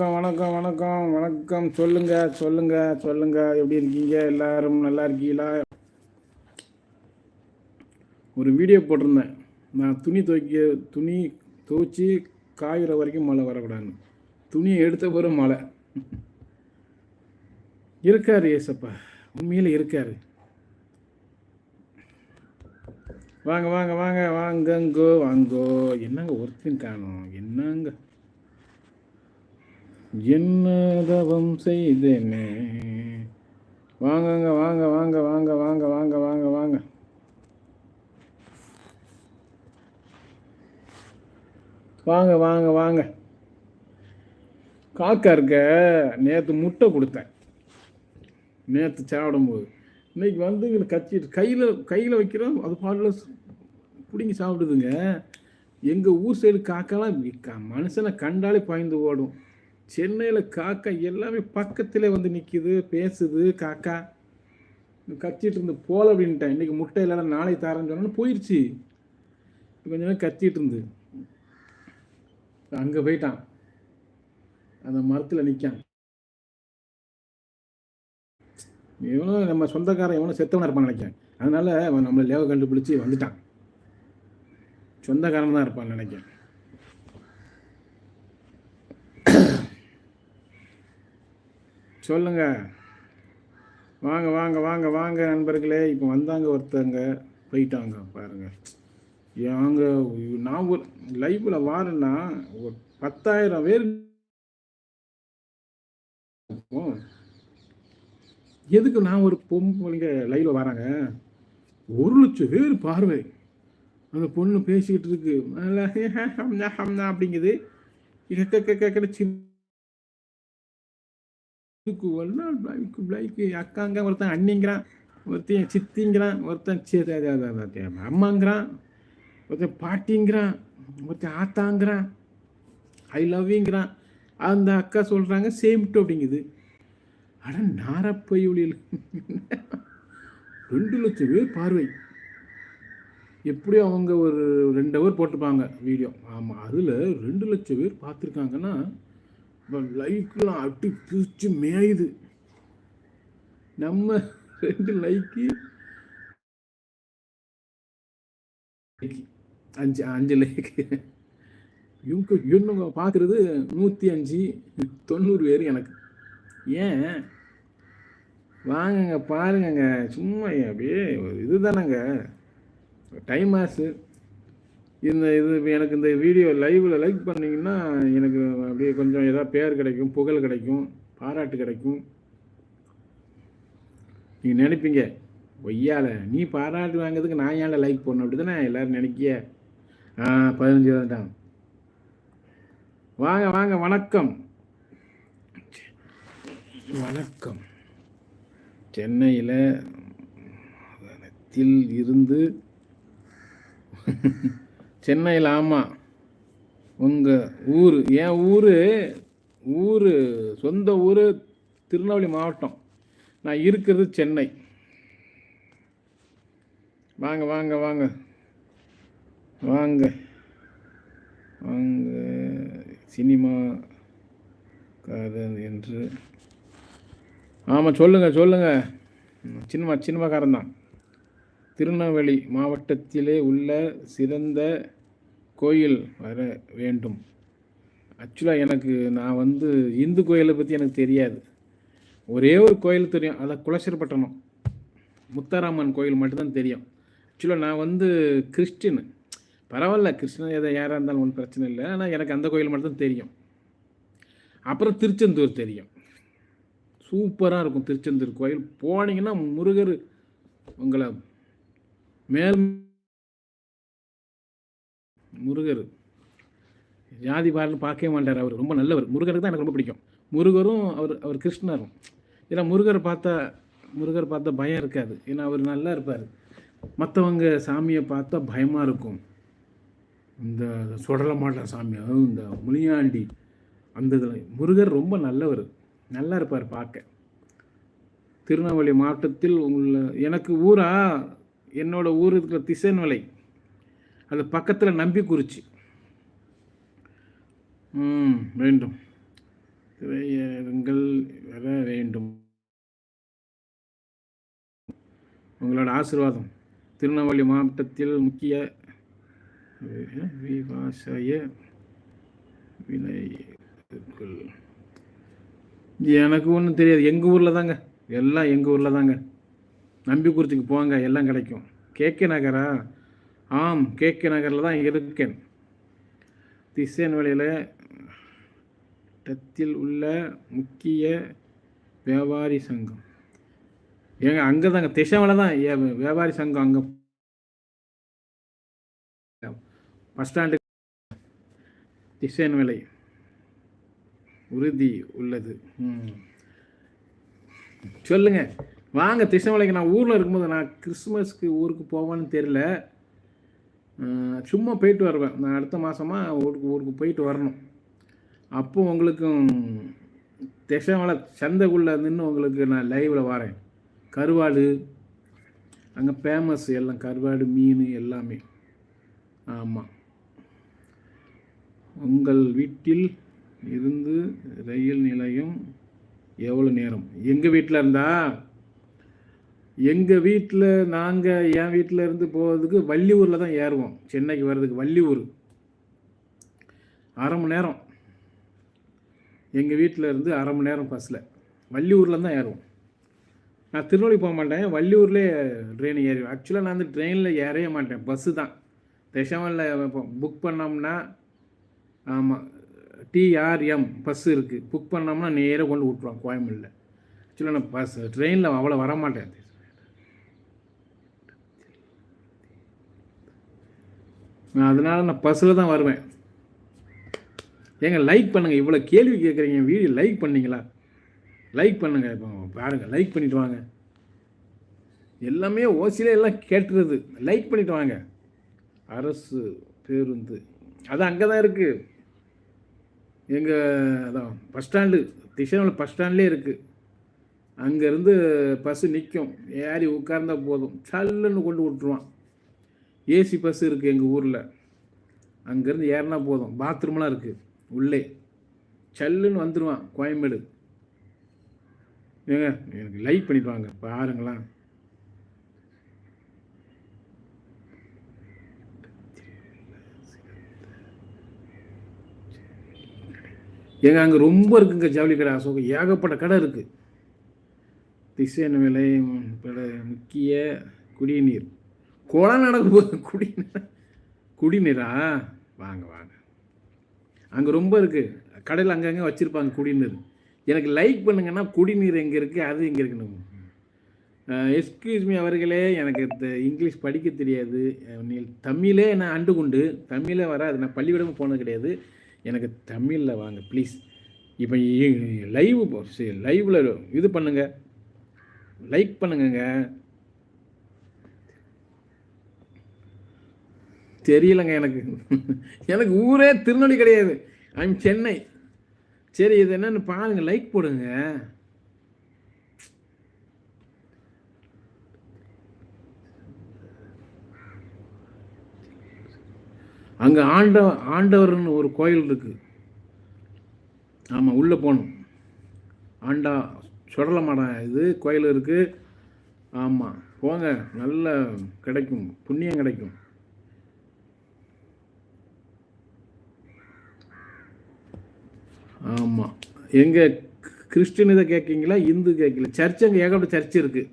வணக்கம் வணக்கம் வணக்கம். வணக்கம். சொல்லுங்க சொல்லுங்க சொல்லுங்க. எப்படி இருக்கீங்க? எல்லாரும் நல்லா இருக்கீங்களா? ஒரு வீடியோ போட்டிருந்தேன். நான் துணி துவைக்க துணி துவைச்சி காயிற வரைக்கும் மழை வரக்கூடாதுன்னு. துணியை எடுத்த பிறகு மழை. இருக்காரு ஏசப்பா. உண்மையில் இருக்காரு. வாங்க வாங்க வாங்க. வாங்கங்கோ வாங்கோ. என்னங்க ஒருத்தன் காணும்? என்னங்க? என்ன தவம் செய்தேனே. வாங்கங்க வாங்க வாங்க வாங்க வாங்க வாங்க வாங்க வாங்க. வாங்க வாங்க வாங்க. காக்கா இருக்க நேற்று முட்டை கொடுத்தேன். நேற்று சாப்பிடும்போது. இன்னைக்கு வந்து இங்கே கச்சிட்டு கையில் கையில் வைக்கிறோம் அது பாட்டில் பிடிங்கி சாப்பிடுதுங்க. எங்கள் ஊர் சைடு காக்காலாம் மனுஷனை கண்டாலே பாய்ந்து ஓடும். சென்னையில் காக்கா எல்லாமே பக்கத்தில் வந்து நிற்கிது பேசுது காக்கா. கத்திட்டு இருந்து போல அப்படின்ட்டேன். இன்னைக்கு முட்டை இல்லைனா நாளை தரேன்னு சொன்னோன்னு போயிடுச்சு கொஞ்ச நேரம் கத்திட்டு இருந்து. அங்கே போயிட்டான். அந்த மரத்தில் நிற்கான் இவனும் நம்ம சொந்தக்காரன் இவனும் செத்தவனாக இருப்பான்னு நினைக்கிறேன். அதனால் அவன் நம்மளை லேவை கண்டுபிடிச்சி வந்துட்டான். சொந்தக்காரன் தான் இருப்பான்னு நினைக்கிறேன். சொல்லுங்க வாங்க வாங்க வாங்க வாங்க நண்பர்களே இப்போ வந்தாங்க ஒருத்தங்க போயிட்டாங்க பாருங்க ஏங்க நான் ஒரு லைஃப்பில் வாரேன்னா ஒரு பத்தாயிரம் பேர் எதுக்கு நான் ஒரு பொம்பளைங்க லைவ்ல வராங்க ஒரு லட்சம் பேர் பார்வை அந்த பொண்ணு பேசிக்கிட்டு இருக்கு அப்படிங்குது கக்க ஒரு நாள் பிளைக்கு பிளைக்கு அக்காங்க ஒருத்தன் அண்ணிங்கிறான் ஒருத்தன் சித்திங்கிறான் ஒருத்தன் சி- அம்மாங்கிறான் ஒருத்தன் பாட்டிங்கிறான் ஒருத்தன் ஆத்தாங்கிறான் ஐ லவ்ங்கிறான் அந்த அக்கா சொல்கிறாங்க சேம் டு அப்படிங்குது. ஆனால் நாரப்பை ஒளியில். ரெண்டு லட்சம் பேர் பார்வை. எப்படியும் அவங்க ஒரு ரெண்டு ஹவர் போட்டிருப்பாங்க வீடியோ ஆமாம் அதில் ரெண்டு லட்சம் பேர் பார்த்துருக்காங்கன்னா லைக்லாம் அட்டி பிரித்து மேயுது. நம்ம ரெண்டு லைக்கு அஞ்சு அஞ்சு லைக்கு இவங்க இவங்க பார்க்குறது நூற்றி அஞ்சு தொண்ணூறு பேர் எனக்கு. ஏன்? வாங்கங்க பாருங்கங்க. சும்மா அப்படியே ஒரு இதுதானங்க. டைம் ஆசு இந்த இது எனக்கு இந்த வீடியோ லைவில் லைக் பண்ணிங்கன்னா எனக்கு அப்படியே கொஞ்சம் ஏதாவது பேர் கிடைக்கும் புகழ் கிடைக்கும் பாராட்டு கிடைக்கும். நீங்கள் நினைப்பீங்க ஒய்யால நீ பாராட்டு வாங்குறதுக்கு நான் ஏன்ல லைக் பண்ண அப்படி தானே எல்லோரும் நினைக்கிய? ஆ பதினஞ்சு வந்துட்டான் வாங்க வாங்க வணக்கம். வணக்கம். சென்னையில் இருந்து சென்னையில் ஆமாம் உங்கள் ஊர் என் ஊர் ஊர் சொந்த ஊர் திருநெல்வேலி மாவட்டம். நான் இருக்கிறது சென்னை. வாங்க வாங்க வாங்க. வாங்க. வாங்க. சினிமா காதல் என்று. ஆமாம் சொல்லுங்கள் சொல்லுங்கள் சினிமா சினிமாக்காரன் தான் திருநெல்வேலி மாவட்டத்திலே உள்ள சிறந்த கோயில் வர வேண்டும். ஆக்சுவலாக எனக்கு நான் வந்து இந்து கோயிலை பற்றி எனக்கு தெரியாது. ஒரே ஒரு கோயில் தெரியும் அதை குலசீரப்பட்டணம் முத்தாராமன் கோயில் மட்டும்தான் தெரியும். ஆக்சுவலாக நான் வந்து கிறிஸ்டின். பரவாயில்ல கிறிஸ்டின் எதை யாராக இருந்தாலும் ஒன்றும் பிரச்சனை இல்லை. ஆனால் எனக்கு அந்த கோயில் மட்டும்தான் தெரியும். அப்புறம் திருச்செந்தூர் தெரியும். சூப்பராக இருக்கும் திருச்செந்தூர் கோயில். போனீங்கன்னா முருகர் உங்களை மேல் முருகர். ஜாதி பாடல் பார்க்கவே மாட்டார் அவர். ரொம்ப நல்லவர். முருகருக்கு தான் எனக்கு ரொம்ப பிடிக்கும். முருகரும் அவர் அவர் கிருஷ்ணரும். ஏன்னா முருகர் பார்த்தா முருகர் பார்த்தா பயம் இருக்காது. ஏன்னா அவர் நல்லா இருப்பார். மற்றவங்க சாமியை பார்த்தா பயமாக இருக்கும். இந்த சுடல மாட்டார் சாமி அதாவது இந்த முனியாண்டி அந்த இதில். முருகர் ரொம்ப நல்லவர். நல்லா இருப்பார் பார்க்க. திருநெல்வேலி மாவட்டத்தில் உள்ள எனக்கு ஊரா என்னோடய ஊர் இருக்கிற திசைன்மலை அது பக்கத்தில் நம்பிக்குறிச்சி வேண்டும். திரையரங்கள் வர வேண்டும். உங்களோட ஆசிர்வாதம். திருநெல்வேலி மாவட்டத்தில் முக்கிய விவசாய விலைகள் எனக்கு ஒன்றும் தெரியாது. எங்கள் ஊரில் தாங்க. எல்லாம் எங்கள் ஊரில் தாங்க. நம்பிக்குறிச்சிக்கு போங்க. எல்லாம் கிடைக்கும். கேகே நகரா? ஆம் கே கே நகரில் தான் இருக்கேன். திசையன்வெளியில் டத்தில் உள்ள முக்கிய வியாபாரி சங்கம். ஏங்க அங்கே தாங்க திசைவலை தான் ஏ- வியாபாரி சங்கம் அங்கே. Bus stand. திசையன் விலை உறுதி உள்ளது. சொல்லுங்கள் சொல்லுங்க வாங்க திசைமலைக்கு நான் ஊரில் இருக்கும்போது நான் கிறிஸ்மஸ்க்கு ஊருக்கு போவேன்னு தெரில சும்மா போயிட்டு வருவேன். நான் அடுத்த மாதமாக ஊருக்கு ஊருக்கு போயிட்டு வரணும். அப்போ உங்களுக்கும் திசைமலை சந்தைக்குள்ளே நின்று உங்களுக்கு நான் லைவில் வரேன். கருவாடு அங்கே ஃபேமஸ் எல்லாம் கருவாடு மீன் எல்லாமே. ஆமாம் உங்கள் வீட்டில் இருந்து ரயில் நிலையம் எவ்வளோ நேரம்? எங்கள் வீட்டில் இருந்தால் எங்கள் வீட்டில் நாங்கள் என் வீட்டில் இருந்து போகிறதுக்கு வள்ளியூரில் தான் ஏறுவோம். சென்னைக்கு வர்றதுக்கு வள்ளியூர். அரை மணி நேரம். எங்கள் வீட்டில் இருந்து அரை மணி நேரம் பஸ்ஸில் வள்ளியூரில் தான் ஏறுவோம். நான் திருநெல்வேலி போக மாட்டேன். வள்ளியூர்லேயே ட்ரெயின் ஏறி ஆக்சுவலாக நான் வந்து ட்ரெயினில் ஏறவே மாட்டேன். பஸ்ஸு தான். தசமலில் புக் பண்ணோம்னா ஆமாம் டிஆர்எம் பஸ் இருக்குது புக் பண்ணோம்னா நேராக கொண்டு விட்ருவான் கோயம்புல ஆக்சுவலாக நான் பஸ் ட்ரெயினில் அவ்வளோ வர நான் அதனால் நான் பஸ்ஸில் தான் வருவேன். ஏங்க லைக் பண்ணுங்கள் இவ்வளோ கேள்வி கேட்குறீங்க வீடியோ லைக் பண்ணீங்களா? லைக் பண்ணுங்கள் இப்போ பாருங்கள் லைக் பண்ணிட்டு வாங்க. எல்லாமே ஓசிலே எல்லாம் கேட்டுறது லைக் பண்ணிட்டு வாங்க. அரசு பேருந்து. அது அங்கே தான் இருக்குது எங்கள் அதான் பஸ் ஸ்டாண்டு திசையில் பஸ் ஸ்டாண்ட்லேயே இருக்குது அங்கேருந்து பஸ்ஸு நிற்கும் ஏறி உட்கார்ந்தா போதும். சல்லுன்னு கொண்டு விட்ருவான் ஏசி பஸ் இருக்குது எங்கள் ஊரில். அங்கேருந்து ஏறினா போதும். பாத்ரூம்லாம் இருக்குது உள்ளே. சல்லுன்னு வந்துடுவான் கோயம்பேடு. ஏங்க எனக்கு லைக் பண்ணிட்டு வாங்க பாருங்களேன். ஏங்க அங்கே ரொம்ப இருக்குங்க ஜவுளி கடை அசோகம் ஏகப்பட்ட கடை இருக்குது திசை விலை முக்கிய குடிநீர். குளம் நடக்க போது குடிநீர் குடிநீரா வாங்க வாங்க. அங்கே ரொம்ப இருக்குது கடையில் அங்கங்கே வச்சுருப்பாங்க குடிநீர் எனக்கு லைக் பண்ணுங்கன்னா குடிநீர் எங்கே இருக்குது அது எங்கே இருக்குன்னு. எஸ்கியூஸ் மீ அவர்களே எனக்கு இங்கிலீஷ் படிக்க தெரியாது. நீ தமிழே நான் அண்டு கொண்டு. தமிழே வராது. நான் பள்ளிக்கூடமும் போனது கிடையாது. எனக்கு தமிழில் வாங்க ப்ளீஸ் இப்போ லைவ் லைவில் இது பண்ணுங்கள் லைக் பண்ணுங்கங்க. தெரியலங்க எனக்கு. எனக்கு ஊரே திருநெல்வேலி கிடையாது. ஐம் சென்னை சரி இது என்னன்னு பாருங்க லைக் போடுங்க. அங்கே ஆண்ட ஆண்டவர்னு ஒரு கோயில் இருக்கு. ஆமாம் உள்ளே போகணும். ஆண்டா சுடலமாடம் இது கோயில் இருக்குது ஆமாம் போங்க நல்ல கிடைக்கும் புண்ணியம் கிடைக்கும். ஆமாம் எங்கள் கிறிஸ்டின் இதை கேட்கீங்களா இந்து கேட்கல சர்ச் அங்கே ஏகப்பட்ட சர்ச் இருக்குது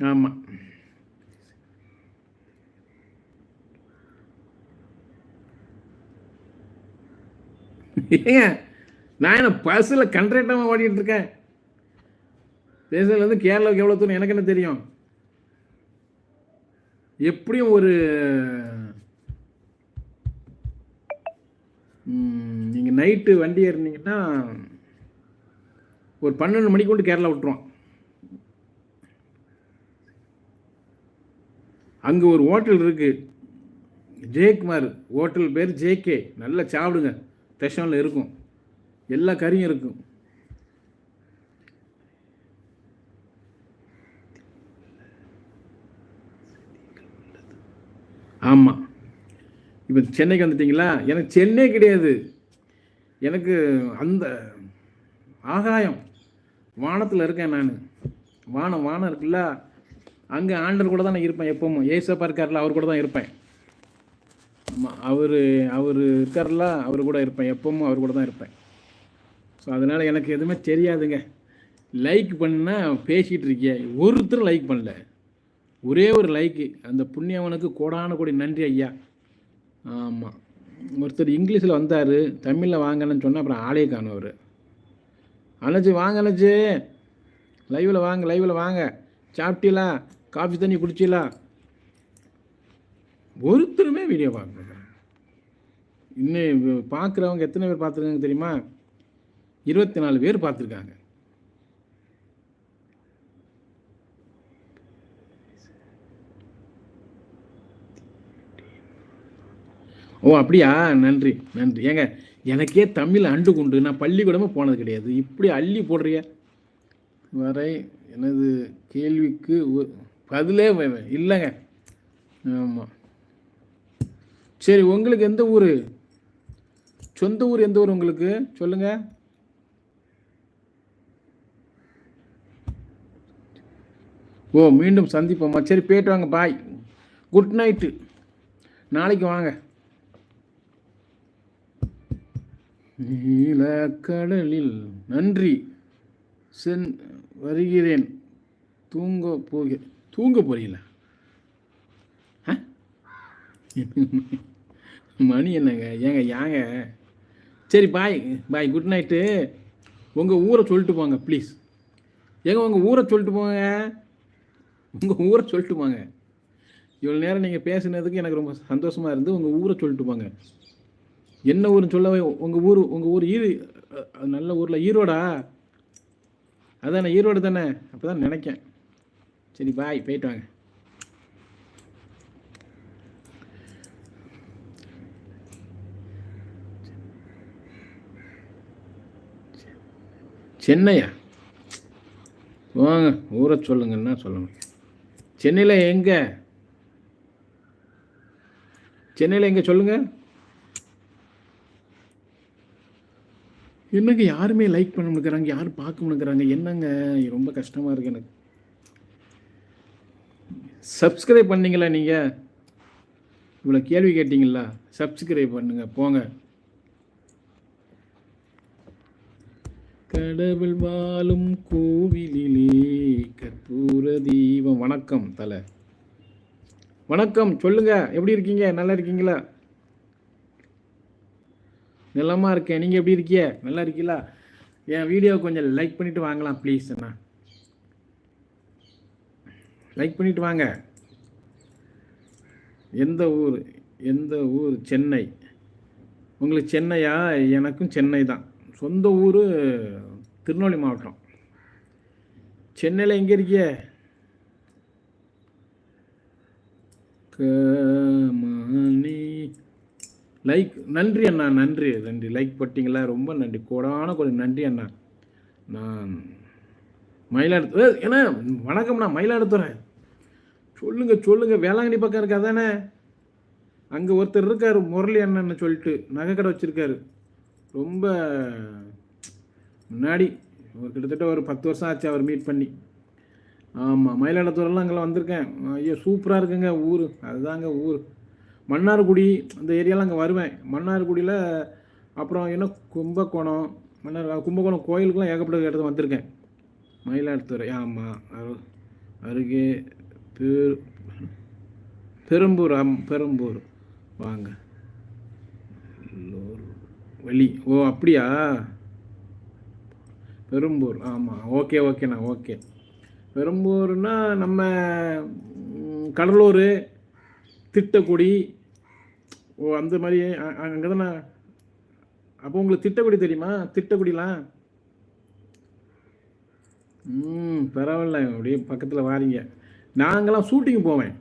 ஆமாம் ஏங்க நான் என்ன பஸ்ஸில் கண்ட்ராக்டாக ஓடிட்டு இருக்கேன்? தேசத்துலேருந்து கேரளாவுக்கு எவ்வளோ தூரம் எனக்கு என்ன தெரியும்? எப்படியும் ஒரு நீங்கள் நைட்டு வண்டி ஏறினீங்கன்னா ஒரு பன்னெண்டு மணிக்கு கொண்டு கேரளா விட்டுருவான். அங்கே ஒரு ஹோட்டல் இருக்குது ஜெயக்குமார் ஹோட்டல் பேர் ஜேகே. நல்லா சாப்பிடுங்க. ஸ்டேஷனில் இருக்கும். எல்லா கறியும் இருக்கும். ஆமாம் இப்போ சென்னைக்கு வந்துட்டீங்களா? எனக்கு சென்னை கிடையாது. எனக்கு அந்த ஆகாயம். வானத்தில் இருக்கேன் நான். வானம் வானம் இருக்குல்ல? அங்கே ஆண்டர் கூட தான் நான் இருப்பேன் எப்பவும். ஏசப்பா இருக்கார்ல அவர் கூட தான் இருப்பேன். ஆமாம் அவர் அவர் இருக்கார்ல அவர் கூட இருப்பேன். எப்பவும் அவர் கூட தான் இருப்பேன். ஸோ அதனால் எனக்கு எதுவுமே தெரியாதுங்க. லைக் பண்ணால் பேசிகிட்டு இருக்கிய. ஒருத்தரும் லைக் பண்ணல. ஒரே ஒரு லைக்கு அந்த புண்ணியவனுக்கு கோடான கோடி நன்றி ஐயா. ஆமாம் ஒருத்தர் இங்கிலீஷில் வந்தார் தமிழில் வாங்கன்னு சொன்னால் அப்புறம் ஆளே காணும் அவர் அண்ணாச்சி வாங்க அண்ணாச்சி. லைவில் வாங்க லைவில் வாங்க. சாப்பிட்டீங்களா? காஃபி தண்ணி குடிச்சீங்களா? ஒருத்தருமே வீடியோ பார்க்குறாங்க இன்னும் பார்க்குறவங்க எத்தனை பேர் பார்த்துருக்காங்க தெரியுமா? இருபத்தி நாலு பேர் பார்த்துருக்காங்க. ஓ அப்படியா? நன்றி நன்றி. ஏங்க எனக்கே தமிழ் அண்டு குண்டு. நான் பள்ளிக்கூடமே போனது கிடையாது. இப்படி அள்ளி போடுறிய? வரை எனது கேள்விக்கு பதிலே இல்லைங்க. ஆமாம் சரி உங்களுக்கு எந்த ஊர்? சொந்த ஊர் எந்த ஊர் உங்களுக்கு? சொல்லுங்கள் ஓ மீண்டும் சந்திப்போம்மா சரி போயிட்டு வாங்க. பாய். Good night. நாளைக்கு வாங்க. நீலக்கடலில். நன்றி. சென் வருகிறேன். தூங்க போக தூங்க போறீங்களா? ஆ? மணி என்னங்க? ஏங்க ஏங்க? சரி பாய் பாய் குட் நைட்டு. உங்கள் ஊரை சொல்லிட்டு போங்க ப்ளீஸ். ஏங்க உங்கள் ஊரை சொல்லிட்டு போங்க. உங்கள் ஊரை சொல்லிட்டு போங்க. இவ்வளோ நேரம் நீங்கள் பேசுனதுக்கு எனக்கு ரொம்ப சந்தோஷமாக இருந்து உங்கள் ஊரை சொல்லிட்டு போங்க. என்ன ஊர்னு சொல்லவே உங்கள் ஊர் உங்கள் ஊர் ஈரு நல்ல ஊரில் ஈரோடா? அதானே ஈரோடு தானே? அப்போ தான் நினைக்கேன். சரி பாய் போயிட்டு வாங்க. சென்னையா? வாங்க ஊரை சொல்லுங்கன்னா சொல்லுங்க சென்னையில் எங்கே? சென்னையில் எங்கே சொல்லுங்கள் என்னங்க யாருமே லைக் பண்ண முடிக்கிறாங்க யாரும் பார்க்க முடிக்கிறாங்க என்னங்க? ரொம்ப கஷ்டமாக இருக்கு எனக்கு. சப்ஸ்கிரைப் பண்ணீங்களா நீங்கள் இவ்வளோ கேள்வி கேட்டிங்களா? சப்ஸ்கிரைப் பண்ணுங்க போங்க. கடவுள் வாழும் கோவிலிலே கற்பூர தீபம். வணக்கம் தலை. வணக்கம் சொல்லுங்க. எப்படி இருக்கீங்க? நல்லா இருக்கீங்களா? நிலமாக இருக்கேன் நீங்கள் எப்படி இருக்கீங்க நல்லா இருக்கீங்களா என் வீடியோ கொஞ்சம் லைக் பண்ணிவிட்டு வாங்கலாம் ப்ளீஸ் அண்ணா. லைக் பண்ணிட்டு வாங்க. எந்த ஊர் எந்த ஊர்? சென்னை. உங்களுக்கு சென்னையா? எனக்கும் சென்னை தான். சொந்த ஊர் திருநெல்வேலி மாவட்டம். சென்னையில் எங்கே இருக்கிய? கமனி லைக் நன்றி அண்ணா நன்றி நன்றி. லைக் போட்டிங்களா? ரொம்ப நன்றி. கோடான கொஞ்சம் நன்றி அண்ணா. நான் மயிலாடுதுறை என்ன? வணக்கம்ண்ணா மயிலாடுதுறை. சொல்லுங்க சொல்லுங்க. வேளாங்கண்ணி பக்கம் இருக்கா தானே அங்கே ஒருத்தர் இருக்கார் முரளி அண்ணன் சொல்லிட்டு நகை கடை வச்சுருக்காரு. ரொம்ப முன்னாடி ஒரு கிட்டத்தட்ட ஒரு பத்து வருஷம் ஆச்சு அவர் மீட் பண்ணி. ஆமாம் மயிலாடுதுறைலாம் அங்கெல்லாம் வந்திருக்கேன். ஐயோ சூப்பராக இருக்குங்க ஊர். அதுதாங்க ஊர். மன்னார்குடி அந்த ஏரியாலாம் அங்கே வருவேன். மன்னார்குடியில் அப்புறம் என்ன கும்பகோணம் மன்னார் கும்பகோணம் கோயிலுக்குலாம் ஏகப்பட்ட இடத்துல வந்திருக்கேன். மயிலாடுதுறை ஆமாம் அரு அருகே பெரு பெரும்பூர் ஆம் பெரும்பூர். வாங்க. வழி. ஓ அப்படியா? பெரும்பூர் ஆமாம் ஓகே ஓகேண்ணா ஓகே. பெரும்பூர்னால் நம்ம கடலூர் திட்டக்குடி ஓ அந்த மாதிரி அங்கே தானே அப்போ உங்களுக்கு திட்டக்குடி தெரியுமா? திட்டக்குடிலாம் ம் பரவாயில்ல. அப்படியே பக்கத்தில் வாரீங்க. நாங்களாம் ஷூட்டிங் போவேன்.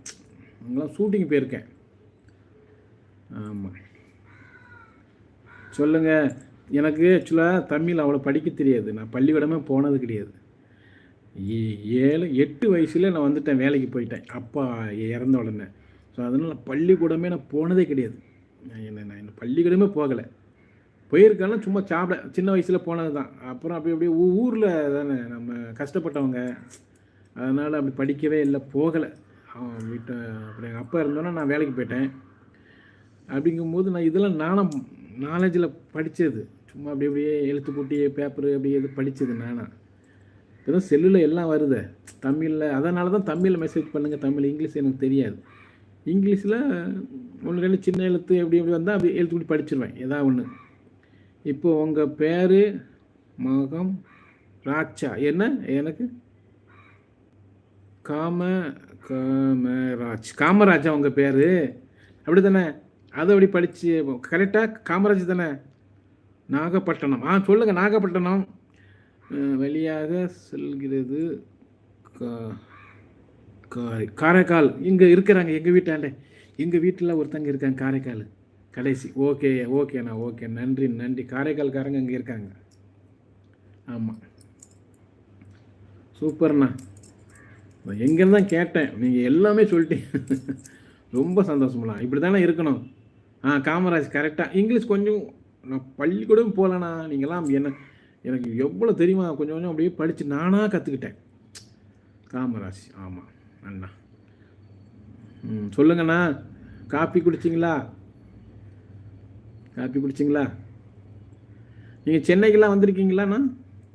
அங்கெல்லாம் ஷூட்டிங் போயிருக்கேன். ஆமாம் சொல்லுங்கள் எனக்கு ஆக்சுவலாக தமிழ் அவ்வளோ படிக்க தெரியாது. நான் பள்ளிக்கூடமே போனது கிடையாது. ஏ- ஏழு எட்டு வயசுல நான் வந்துட்டேன். வேலைக்கு போயிட்டேன். அப்பா இறந்த உடனே. ஸோ அதனால் பள்ளிக்கூடமே நான் போனதே கிடையாது. நான் என்ன நான் என்ன பள்ளிக்கூடமே போகலை. போயிருக்கேன்னா சும்மா சாப்பிட சின்ன வயசில் போனது தான். அப்புறம் அப்படி அப்படியே ஊரில் தானே நம்ம கஷ்டப்பட்டவங்க. அதனால் அப்படி படிக்கவே இல்லை போகலை. அவன் வீட்டை அப்படி எங்கள் அப்பா இருந்தோன்னா நான் வேலைக்கு போயிட்டேன். அப்படிங்கும்போது நான் இதெல்லாம் நானும் நாலேஜில் படித்தது சும்மா அப்படி அப்படியே எழுத்து போட்டி பேப்பரு அப்படி எது படித்தது நானா. இப்போ செல்லில் எல்லாம் வருது. தமிழில் அதனால தான் தமிழில் மெசேஜ் பண்ணுங்கள் தமிழ் இங்கிலீஷ் எனக்கு தெரியாது. இங்கிலீஷில் ஒன்று ரெண்டு சின்ன எழுத்து எப்படி எப்படி வந்தால் அப்படி எழுத்து இப்படி படிச்சிருவேன் ஏதாவது ஒன்று இப்போ உங்கள் பேர் மகம் ராச்சா என்ன? எனக்கு? காம காமராஜ். காமராஜா உங்கள் பேர்? அப்படி தானே அதை அப்படி படித்து கரெக்டாக காமராஜ் தானே? நாகப்பட்டினம். ஆ சொல்லுங்கள் நாகப்பட்டினம். வழியாக செல்கிறது கா- காரைக்கால். இங்கே இருக்கிறாங்க எங்கள் வீட்டாண்டே. எங்கள் வீட்டில் ஒருத்தங்க இருக்காங்க காரைக்கால். கடைசி. ஓகே ஓகேண்ணா ஓகே. நன்றி நன்றி. காரைக்கால்காரங்க இங்கே இருக்காங்க. ஆமாம் சூப்பர்ண்ணா எங்கேருந்து தான் கேட்டேன். நீங்கள் எல்லாமே சொல்லிட்டீங்க. ரொம்ப சந்தோஷம்ண்ணா இப்படி தானே இருக்கணும். ஆ காமராஜ் கரெக்டாக இங்கிலீஷ் கொஞ்சம் நான் பள்ளிக்கூடம் போகலண்ணா. நீங்களாம் என்ன எனக்கு எவ்வளோ தெரியுமா? கொஞ்சம் கொஞ்சம் அப்படியே படித்து நானாக கற்றுக்கிட்டேன் காமராஜ் ஆமாம் அண்ணா. ம் சொல்லுங்கண்ணா. காப்பி குடிச்சிங்களா? காப்பி குடிச்சிங்களா? நீங்கள் சென்னைக்கெலாம் வந்திருக்கீங்களாண்ணா?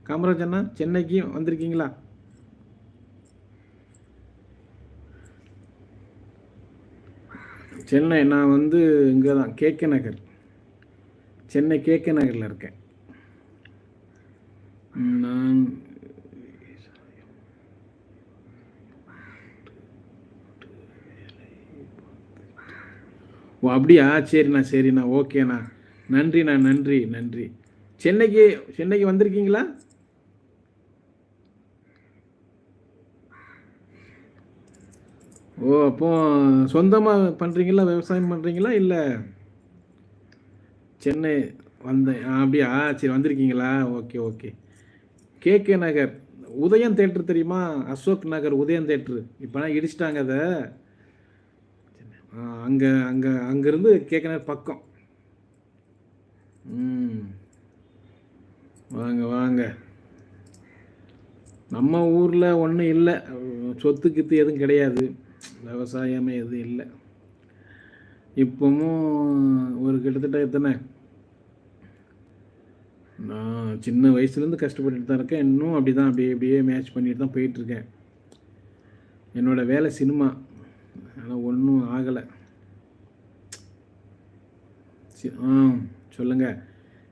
காமராஜ் அண்ணா சென்னைக்கு வந்திருக்கீங்களா? சென்னை நான் வந்து இங்கே தான் கேகே நகர். சென்னை கேகே நகரில் இருக்கேன். நான் ஓ அப்படியா? சரிண்ணா சரிண்ணா. ஓகேண்ணா. நன்றிண்ணா நன்றி நன்றி. சென்னைக்கு சென்னைக்கு வந்திருக்கீங்களா? ஓ அப்போ சொந்தமாக பண்ணுறீங்களா விவசாயம் பண்ணுறீங்களா இல்லை சென்னை வந்தேன் ஆ, அப்படியா? சரி வந்திருக்கீங்களா? Okay okay. KK Nagar. Udhayam theatre தெரியுமா? அசோக் நகர் உதயம் தேட்ரு இப்போலாம் இடிச்சிட்டாங்க அதை. அங்கே அங்கே அங்கேருந்து கேகே பக்கம். வாங்க வாங்க. நம்ம ஊரில் ஒன்றும் இல்லை. சொத்து கித்து எதுவும் கிடையாது. விவசாயமே எதுவும் இல்லை. இப்போவும் ஒரு கிட்டத்தட்ட எத்தனை? நான் சின்ன வயசுலேருந்து கஷ்டப்பட்டுட்டு தான் இருக்கேன். இன்னும் அப்படி தான் அப்படியே அப்படியே மேட்ச் பண்ணிட்டு தான் போயிட்டுருக்கேன் என்னோடய வேலை சினிமா. ஆனால் ஒன்றும் ஆகலை. சி- ஆ சொல்லுங்கள்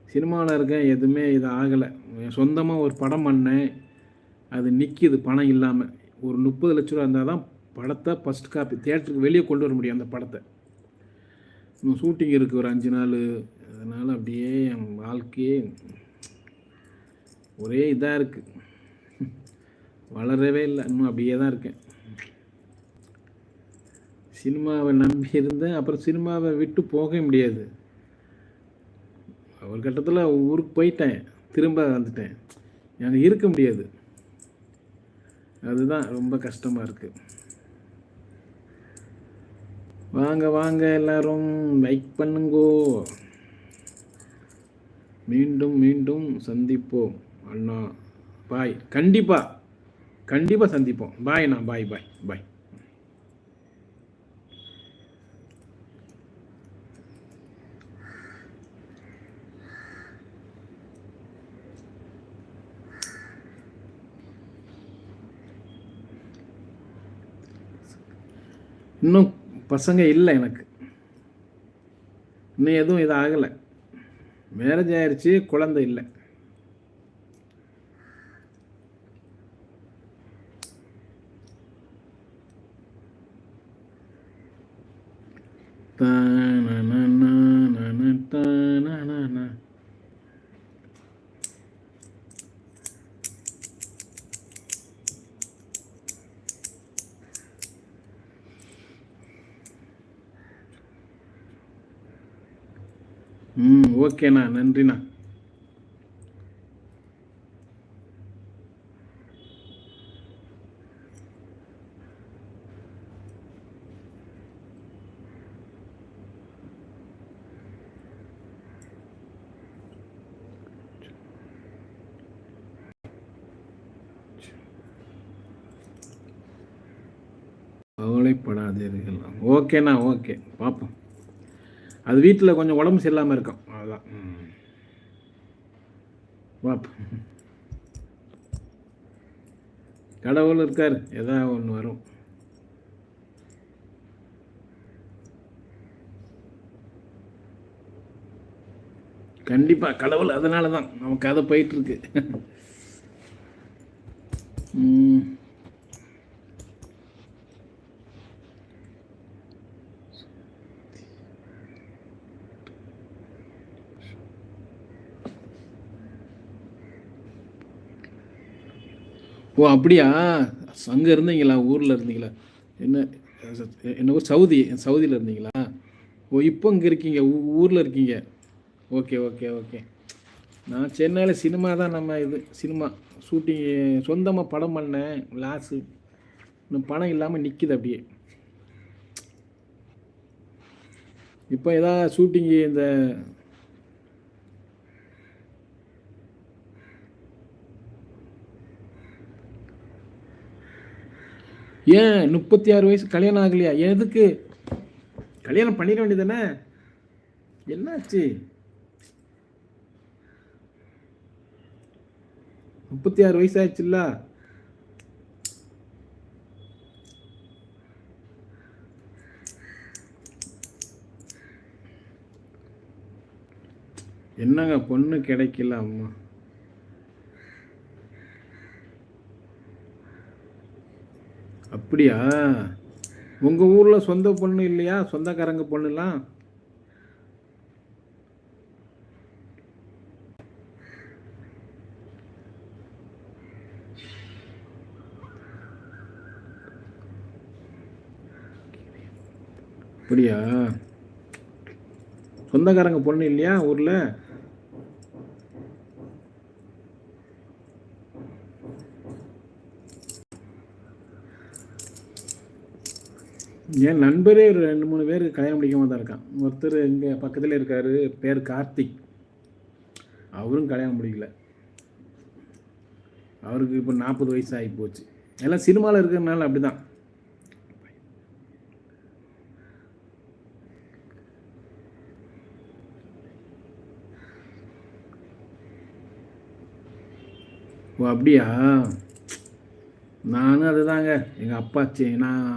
சினிமாவில் இருக்கேன் எதுவுமே இது ஆகலை. சொந்தமாக ஒரு படம் பண்ணேன். அது நிற்கிது பணம் இல்லாமல் ஒரு முப்பது லட்ச ரூபா இருந்தால் தான் படத்தை ஃபஸ்ட் காப்பி தேட்டருக்கு வெளியே கொண்டு வர முடியும் அந்த படத்தை. இன்னும் ஷூட்டிங் இருக்குது ஒரு அஞ்சு நாள். அதனால் அப்படியே என் வாழ்க்கையே ஒரே இதாக இருக்குது வளரவே இல்லை. இன்னும் அப்படியே தான் இருக்கேன். சினிமாவை நம்பி இருந்தேன் அப்புறம் சினிமாவை விட்டு போக முடியாது. ஒரு கட்டத்தில் ஊருக்கு போயிட்டேன். திரும்ப வந்துட்டேன். எனக்கு இருக்க முடியாது. அதுதான் ரொம்ப கஷ்டமாக இருக்குது வாங்க வாங்க எல்லாரும் லைக் பண்ணுங்கோ. மீண்டும் மீண்டும் சந்திப்போம். அண்ணா பாய் கண்டிப்பாக கண்டிப்பாக சந்திப்போம். பாய்ண்ணா பாய் பாய் பாய் இன்னும் பசங்க இல்லை எனக்கு. இன்னும் எதுவும் இது ஆகலை மேரேஜ் ஆயிடுச்சு குழந்தை இல்லை. ம் ஓகேண்ணா. நன்றிண்ணா. கவலைப்படாதீர்கள். ஓகேண்ணா ஓகே. பார்ப்போம். அது வீட்டில் கொஞ்சம் உடம்பு சரியில்லாமல் இருக்கும். அதுதான். பார்ப்போம் கடவுள் இருக்கார். ஏதா ஒன்று வரும். கண்டிப்பாக கடவுள் அதனால தான் நமக்கு அதை போயிட்டுருக்கு ஓ அப்படியா? அங்கே இருந்தீங்களா? ஊரில் இருந்தீங்களா? என்ன என்ன ஊர் சவுதி சவுதியில் இருந்தீங்களா? ஓ இப்போ இங்கே இருக்கீங்க. ஊரில் இருக்கீங்க. Okay okay okay. நான் சென்னையில் சினிமா தான் நம்ம இது சினிமா. ஷூட்டிங்கு சொந்தமாக படம் பண்ணேன். லாஸு இன்னும் பணம் இல்லாமல் நிற்கிது அப்படியே. இப்போ எதாவது ஷூட்டிங்கு இந்த ஏன் முப்பத்தி ஆறு வயசு கல்யாணம் ஆகலையா? எதுக்கு? கல்யாணம் பண்ணிட வேண்டியதானே என்னாச்சு? முப்பத்தி ஆறு வயசு ஆயிடுச்சுல்ல என்னங்க பொண்ணு கிடைக்கல அம்மா. அப்படியா? உங்கள் ஊரில் சொந்த பொண்ணு இல்லையா? சொந்தக்காரங்க பொண்ணுலாம்? அப்படியா? சொந்தக்காரங்க பொண்ணு இல்லையா ஊரில்? என் நண்பரே ஒரு ரெண்டு மூணு பேர் கல்யாணம் பிடிக்காம தான் இருக்கான். ஒருத்தர் இங்கே பக்கத்தில் இருக்கார் பேர் கார்த்திக். அவரும் கல்யாணம் முடிக்கல. அவருக்கு இப்போ நாற்பது வயசு ஆகி போச்சு. எல்லாம் சினிமாவில் இருக்கிறதுனால அப்படி தான் ஓ அப்படியா? நானும் அதுதாங்க. எங்கள் அப்பா நான்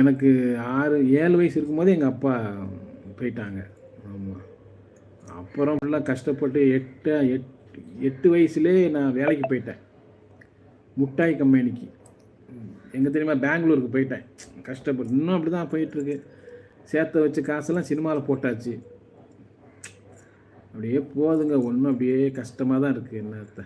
எனக்கு ஆறு ஏழு வயசு இருக்கும்போது எங்கள் அப்பா போயிட்டாங்க. ஆமாம் அப்புறம் ஃபுல்லாக கஷ்டப்பட்டு எட்டு எட் எட்டு வயசுலேயே நான் வேலைக்கு போயிட்டேன். முட்டாய் கம்பெனிக்கு. எங்கே தெரியுமா? பெங்களூருக்கு போயிட்டேன். கஷ்டப்பட்டு இன்னும் அப்படி தான் போயிட்டுருக்கு. சேர்த்த வச்ச காசெல்லாம் சினிமாவில் போட்டாச்சு. அப்படியே போதுங்க. ஒன்றும் அப்படியே கஷ்டமாக தான் இருக்குது என்னத்தை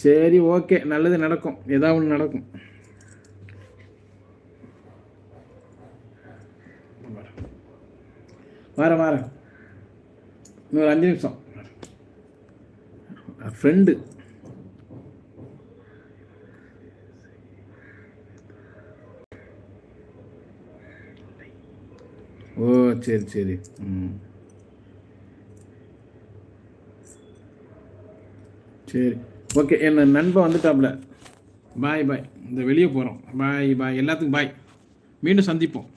சரி ஓகே. நல்லது நடக்கும். ஏதாவது ஒன்று நடக்கும். வரேன் வரேன். இன்னொரு அஞ்சு நிமிஷம். ஃப்ரெண்டு ஓ சரி சரி. ம். சரி. ஓகே என்ன நண்பன் வந்துட்டாப்ல பாய் பாய் இந்த வெளியே போகிறோம் பாய் பாய் எல்லாத்துக்கும் பாய் மீண்டும் சந்திப்போம்.